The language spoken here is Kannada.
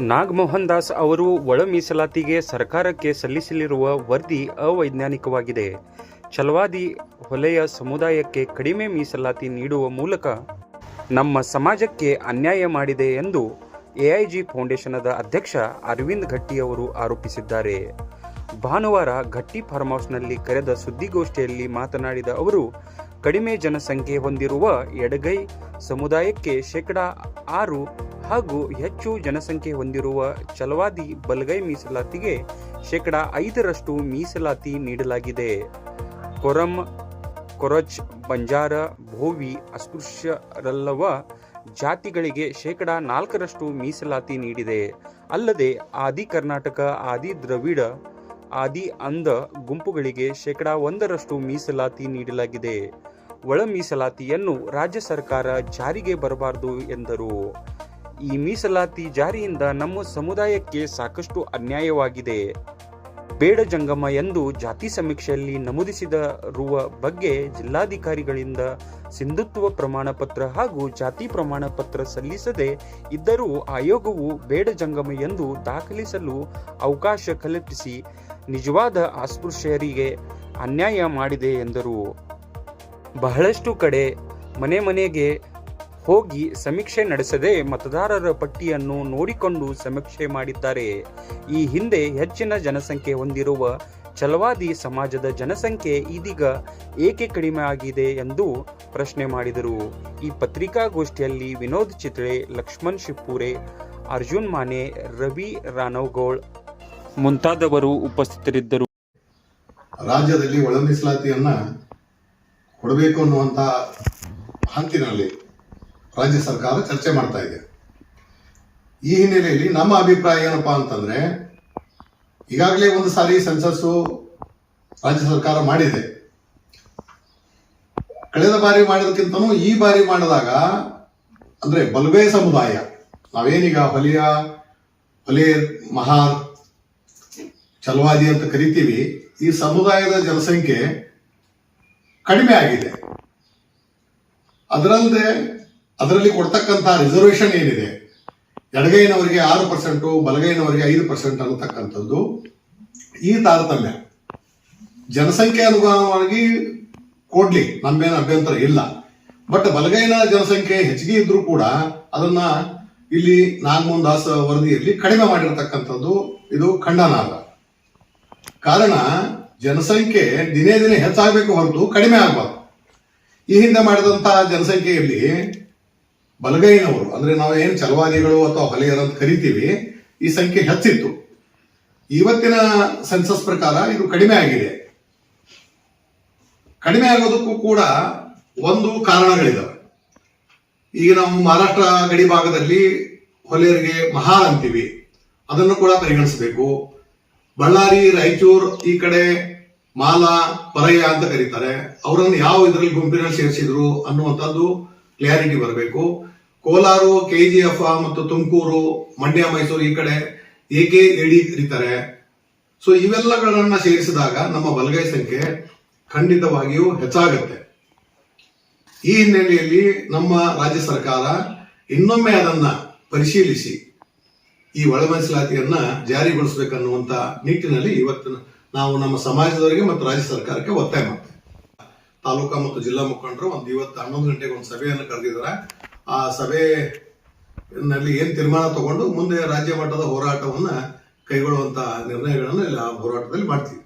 ನಾಗಮೋಹನ್ ದಾಸ್ ಅವರು ಒಳ ಮೀಸಲಾತಿಗೆ ಸರ್ಕಾರಕ್ಕೆ ಸಲ್ಲಿಸಲಿರುವ ವರದಿ ಅವೈಜ್ಞಾನಿಕವಾಗಿದೆ. ಚಲವಾದಿ ಹೊಲೆಯ ಸಮುದಾಯಕ್ಕೆ ಕಡಿಮೆ ಮೀಸಲಾತಿ ನೀಡುವ ಮೂಲಕ ನಮ್ಮ ಸಮಾಜಕ್ಕೆ ಅನ್ಯಾಯ ಮಾಡಿದೆ ಎಂದು ಎಐಜಿ ಫೌಂಡೇಶನದ ಅಧ್ಯಕ್ಷ ಅರವಿಂದ್ ಘಟ್ಟಿ ಅವರು ಆರೋಪಿಸಿದ್ದಾರೆ. ಭಾನುವಾರ ಘಟ್ಟಿ ಫಾರ್ಮ್ ಹೌಸ್ನಲ್ಲಿ ಕರೆದ ಸುದ್ದಿಗೋಷ್ಠಿಯಲ್ಲಿ ಮಾತನಾಡಿದ ಅವರು, ಕಡಿಮೆ ಜನಸಂಖ್ಯೆ ಹೊಂದಿರುವ ಎಡಗೈ ಸಮುದಾಯಕ್ಕೆ ಶೇಕಡಾ ಆರು ಹಾಗೂ ಹೆಚ್ಚು ಜನಸಂಖ್ಯೆ ಹೊಂದಿರುವ ಛಲವಾದಿ ಬಲಗೈ ಮೀಸಲಾತಿಗೆ ಶೇಕಡ ಐದರಷ್ಟು ಮೀಸಲಾತಿ ನೀಡಲಾಗಿದೆ. ಕೊರಂ, ಕೊರಚ್, ಬಂಜಾರ, ಭೋವಿ, ಅಸ್ಪೃಶ್ಯರಲ್ಲವ ಜಾತಿಗಳಿಗೆ ಶೇಕಡ ನಾಲ್ಕರಷ್ಟು ಮೀಸಲಾತಿ ನೀಡಿದೆ. ಅಲ್ಲದೆ ಆದಿ ಕರ್ನಾಟಕ, ಆದಿ ದ್ರವಿಡ, ಆದಿ ಅಂಧ ಗುಂಪುಗಳಿಗೆ ಶೇಕಡ ಒಂದರಷ್ಟು ಮೀಸಲಾತಿ ನೀಡಲಾಗಿದೆ. ಒಳ ಮೀಸಲಾತಿಯನ್ನು ರಾಜ್ಯ ಸರ್ಕಾರ ಜಾರಿಗೆ ಬರಬಾರದು ಎಂದರು. ಈ ಮೀಸಲಾತಿ ಜಾರಿಯಿಂದ ನಮ್ಮ ಸಮುದಾಯಕ್ಕೆ ಸಾಕಷ್ಟು ಅನ್ಯಾಯವಾಗಿದೆ. ಬೇಡ ಜಂಗಮ ಎಂದು ಜಾತಿ ಸಮೀಕ್ಷೆಯಲ್ಲಿ ನಮೂದಿಸಿದರುವ ಬಗ್ಗೆ ಜಿಲ್ಲಾಧಿಕಾರಿಗಳಿಂದ ಸಿಂಧುತ್ವ ಪ್ರಮಾಣ ಪತ್ರ ಹಾಗೂ ಜಾತಿ ಪ್ರಮಾಣ ಪತ್ರ ಸಲ್ಲಿಸದೆ ಇದ್ದರೂ ಆಯೋಗವು ಬೇಡ ಜಂಗಮ ಎಂದು ದಾಖಲಿಸಲು ಅವಕಾಶ ಕಲ್ಪಿಸಿ ನಿಜವಾದ ಅಸ್ಪೃಶ್ಯರಿಗೆ ಅನ್ಯಾಯ ಮಾಡಿದೆ ಎಂದರು. ಬಹಳಷ್ಟು ಕಡೆ ಮನೆ ಮನೆಗೆ ಹೋಗಿ ಸಮೀಕ್ಷೆ ನಡೆಸದೆ ಮತದಾರರ ಪಟ್ಟಿಯನ್ನು ನೋಡಿಕೊಂಡು ಸಮೀಕ್ಷೆ ಮಾಡಿದ್ದಾರೆ. ಈ ಹಿಂದೆ ಹೆಚ್ಚಿನ ಜನಸಂಖ್ಯೆ ಹೊಂದಿರುವ ಛಲವಾದಿ ಸಮಾಜದ ಜನಸಂಖ್ಯೆ ಇದೀಗ ಏಕೆ ಕಡಿಮೆ ಆಗಿದೆ ಎಂದು ಪ್ರಶ್ನೆ ಮಾಡಿದರು. ಈ ಪತ್ರಿಕಾಗೋಷ್ಠಿಯಲ್ಲಿ ವಿನೋದ್ ಚಿತ್ರೆ, ಲಕ್ಷ್ಮಣ್ ಶಿಪ್ಪೂರೆ, ಅರ್ಜುನ್ ಮಾನೆ, ರವಿ ರಾನವ್ಗೌಳ್ ಮುಂತಾದವರು ಉಪಸ್ಥಿತರಿದ್ದರು. ರಾಜ್ಯದಲ್ಲಿ ಒಳ ಕೊಡಬೇಕು ಅನ್ನುವಂತ ಹಂತಿನಲ್ಲಿ ರಾಜ್ಯ ಸರ್ಕಾರ ಚರ್ಚೆ ಮಾಡ್ತಾ ಇದೆ. ಈ ಹಿನ್ನೆಲೆಯಲ್ಲಿ ನಮ್ಮ ಅಭಿಪ್ರಾಯ ಏನಪ್ಪಾ ಅಂತಂದ್ರೆ, ಈಗಾಗಲೇ ಒಂದು ಸಾರಿ ಸೆನ್ಸಸ್ಸು ರಾಜ್ಯ ಸರ್ಕಾರ ಮಾಡಿದೆ. ಕಳೆದ ಬಾರಿ ಮಾಡೋದಕ್ಕಿಂತನೂ ಈ ಬಾರಿ ಮಾಡಿದಾಗ, ಅಂದ್ರೆ ಬಲ್ಬೆ ಸಮುದಾಯ, ನಾವೇನೀಗ ಹೊಲಿಯ ಹೊಲೆ ಮಹಾರ್, ಚಲವಾದಿ ಅಂತ ಕರಿತೀವಿ, ಈ ಸಮುದಾಯದ ಜನಸಂಖ್ಯೆ ಕಡಿಮೆ ಆಗಿದೆ. ಅದರಲ್ಲದೆ ಅದರಲ್ಲಿ ಕೊಡ್ತಕ್ಕಂಥ ರಿಸರ್ವೇಶನ್ ಏನಿದೆ? ಎಡಗೈನವರಿಗೆ ಆರು ಪರ್ಸೆಂಟು ಬಲಗೈನವರಿಗೆ ಐದು ಪರ್ಸೆಂಟ್ ಅನ್ನತಕ್ಕಂಥದ್ದು. ಈ ತಾರತಮ್ಯ, ಜನಸಂಖ್ಯೆ ಅನುಗುಣವಾಗಿ ಕೊಡ್ಲಿ ನಮ್ಮೇನು ಅಭ್ಯಂತರ ಇಲ್ಲ. ಬಟ್ ಬಲಗೈನ ಜನಸಂಖ್ಯೆ ಹೆಚ್ಚಿಗೆ ಇದ್ರೂ ಕೂಡ ಅದನ್ನ ಇಲ್ಲಿ ನಾಗಮೋಹನ್ ದಾಸ್ ವರದಿಯಲ್ಲಿ ಕಡಿಮೆ ಮಾಡಿರತಕ್ಕಂಥದ್ದು ಇದು ಖಂಡನಾರ್ಹ ಕಾರಣ, ಜನಸಂಖ್ಯೆ ದಿನೇ ದಿನೇ ಹೆಚ್ಚಾಗಬೇಕು ಹೊರತು ಕಡಿಮೆ ಆಗಬಾರ್ದು. ಈ ಹಿಂದೆ ಮಾಡಿದಂತಹ ಜನಸಂಖ್ಯೆಯಲ್ಲಿ ಬಲಗೈನವರು, ಅಂದ್ರೆ ನಾವು ಏನು ಚಲವಾದಿಗಳು ಅಥವಾ ಹೊಲೆಯರು ಅಂತ ಕರಿತೀವಿ, ಈ ಸಂಖ್ಯೆ ಹೆಚ್ಚಿತ್ತು. ಇವತ್ತಿನ ಸೆನ್ಸಸ್ ಪ್ರಕಾರ ಇದು ಕಡಿಮೆ ಆಗಿದೆ. ಕಡಿಮೆ ಆಗೋದಕ್ಕೂ ಕೂಡ ಒಂದು ಕಾರಣಗಳಿದಾವೆ. ಈಗ ನಾವು ಮಹಾರಾಷ್ಟ್ರ ಗಡಿ ಭಾಗದಲ್ಲಿ ಹೊಲೆಯರಿಗೆ ಮಹಾ ಅಂತೀವಿ. ಅದನ್ನು ಕೂಡ ಪರಿಗಣಿಸಬೇಕು. ಬಳ್ಳಾರಿ, ರಾಯಚೂರು ಈ ಕಡೆ ಮಾಲಾ, ಪರಯ್ಯ ಅಂತ ಕರೀತಾರೆ. ಅವರನ್ನು ಯಾವ ಇದರಲ್ಲಿ ಗುಂಪಿನಲ್ಲಿ ಸೇರಿಸಿದ್ರು ಅನ್ನುವಂಥದ್ದು ಕ್ಲಿಯಾರಿಟಿ ಬರಬೇಕು. ಕೋಲಾರು ಕೆ ಜಿ ಎಫ್ ಮತ್ತು ತುಮಕೂರು, ಮಂಡ್ಯ, ಮೈಸೂರು ಈ ಕಡೆ ಏಕೆ ಎಡಿ ಕರೀತಾರೆ ಸೊ ಇವೆಲ್ಲಗಳನ್ನ ಸೇರಿಸಿದಾಗ ನಮ್ಮ ಬಲಗೈ ಸಂಖ್ಯೆ ಖಂಡಿತವಾಗಿಯೂ ಹೆಚ್ಚಾಗುತ್ತೆ. ಈ ಹಿನ್ನೆಲೆಯಲ್ಲಿ ನಮ್ಮ ರಾಜ್ಯ ಸರ್ಕಾರ ಇನ್ನೊಮ್ಮೆ ಅದನ್ನ ಪರಿಶೀಲಿಸಿ, ಈ ಒಳ ಮೀಸಲಾತಿಯನ್ನ ಜಾರಿಗೊಳಿಸಬೇಕನ್ನುವಂತ ನಿಟ್ಟಿನಲ್ಲಿ ಇವತ್ತು ನಾವು ನಮ್ಮ ಸಮಾಜದವರಿಗೆ ಮತ್ತು ರಾಜ್ಯ ಸರ್ಕಾರಕ್ಕೆ ಒತ್ತಾಯ ಮಾಡ್ತೇವೆ. ತಾಲೂಕಾ ಮತ್ತು ಜಿಲ್ಲಾ ಮುಖಂಡರು ಒಂದು ಇವತ್ತು ಹನ್ನೊಂದು ಗಂಟೆಗೆ ಒಂದು ಸಭೆಯನ್ನು ಕರೆದಿದ್ದಾರೆ. ಆ ಸಭೆಯಲ್ಲಿ ಏನು ತೀರ್ಮಾನ ತಗೊಂಡು ಮುಂದೆ ರಾಜ್ಯ ಮಟ್ಟದ ಹೋರಾಟವನ್ನ ಕೈಗೊಳ್ಳುವಂತಹ ನಿರ್ಣಯಗಳನ್ನು ಇಲ್ಲಿ ಆ ಹೋರಾಟದಲ್ಲಿ ಮಾಡ್ತೀವಿ.